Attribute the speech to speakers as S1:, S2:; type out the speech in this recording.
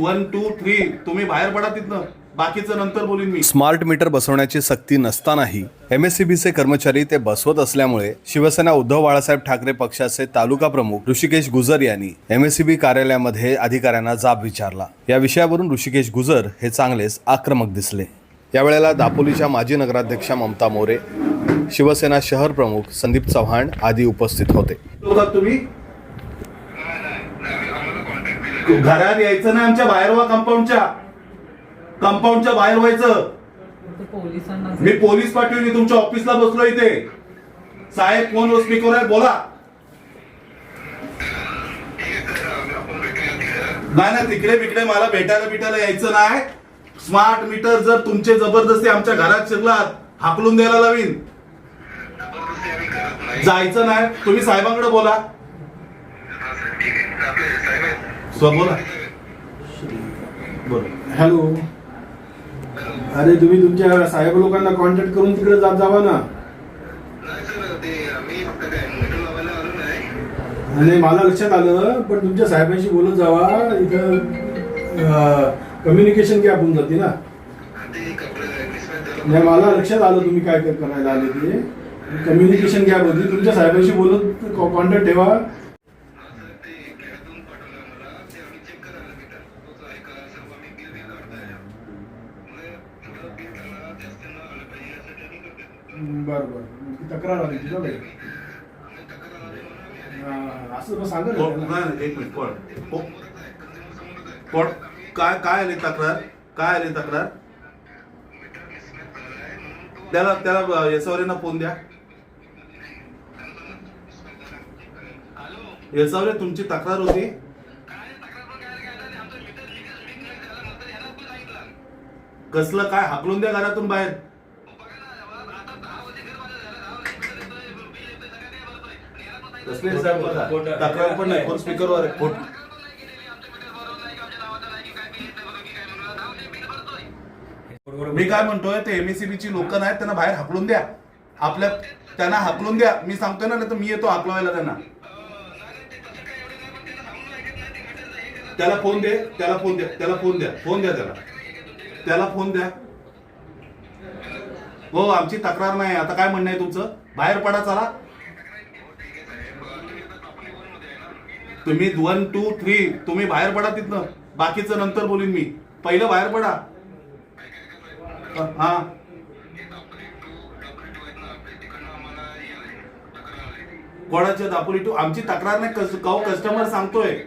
S1: One two three तुम्ही बाहेर पडा तिथनं. बाकीचं नंतर बोलीन मी.
S2: स्मार्ट मीटर बसवण्याची सक्ती नसतानाही एम एस सी बीचे कर्मचारी ते बसवत असल्यामुळे शिवसेना उद्धव बाळासाहेब ठाकरे पक्षाचे तालुका प्रमुख ऋषिकेश गुजर यांनी एम एस सी बी कार्यालयामध्ये अधिकाऱ्यांना जाब विचारला. या विषयावरून ऋषिकेश गुजर हे चांगलेच आक्रमक दिसले. यावेळेला दापोलीच्या माजी नगराध्यक्षा ममता मोरे शिवसेना शहर प्रमुख संदीप चव्हाण आदी उपस्थित होते
S1: तुम्ही? घरात यायचं नाही आमच्या बाहेर व्हा कंपाऊंडच्या कंपाऊंडच्या बाहेर व्हायचं. मी पोलीस पाठवली तुमच्या ऑफिसला बसलो इथे. साहेब फोन स्पीकर आहे? बोला. नाही ना तिकडे बिकडे मला भेटायला बिटायला यायचं नाही. स्मार्ट मीटर जर तुमचे जबरदस्ती आमच्या घरात शिरलात हाकलून द्यायला लावीन. जायचं नाही. तुम्ही साहेबांकडे बोला. स्व बोला. बरं
S3: हॅलो. अरे तुम्ही तुमच्या साहेब लोकांना कॉन्टॅक्ट करून तिकडे जात जावा ना. आणि मला लक्षात आलं पण तुमच्या साहेबांशी बोलत जावा. इथं कम्युनिकेशन गॅप होऊन जाते ना. नाही मला लक्षात आलं तुम्ही काय काय करायला आले ते. कम्युनिकेशन गॅप होती. तुमच्या साहेबांशी बोलत कॉन्टॅक्ट ठेवा. बरं बरं ती तक्रार आली तुझ्या असं मग सांगा ना
S1: कोण-
S3: त्यांना.
S1: नाही, एक मिनिट कोण को- कोण काय काय आली तक्रार? काय आली तक्रार? त्याला त्याला येसावरेंना फोन द्या. येसावरे तुमची तक्रार होती? कसलं काय हाकलून द्या घरातून बाहेर. कसले तक्रार पण नाही फोन स्पीकरवर फोन मी काय म्हणतोय ते एमएससीबी ची लोक नाहीत त्यांना बाहेर हाकलून द्या. आपल्या त्यांना हाकलून द्या. मी सांगतोय ना नाही तर मी येतो हाकलवायला त्यांना. त्याला फोन दे त्याला फोन द्या त्याला फोन द्या फोन द्या त्याला. त्याला फोन द्या. हो आमची तक्रार नाही. आता काय म्हणणं आहे तुमचं? बाहेर पडा चला. तुम्ही वन टू थ्री तुम्ही बाहेर पडा तिथनं. बाकीचं नंतर बोलीन मी. पहिलं बाहेर पडा. हा. कोणाच्या दापोली टू? आमची तक्रार नाही. कस- कस्टमर सांगतोय.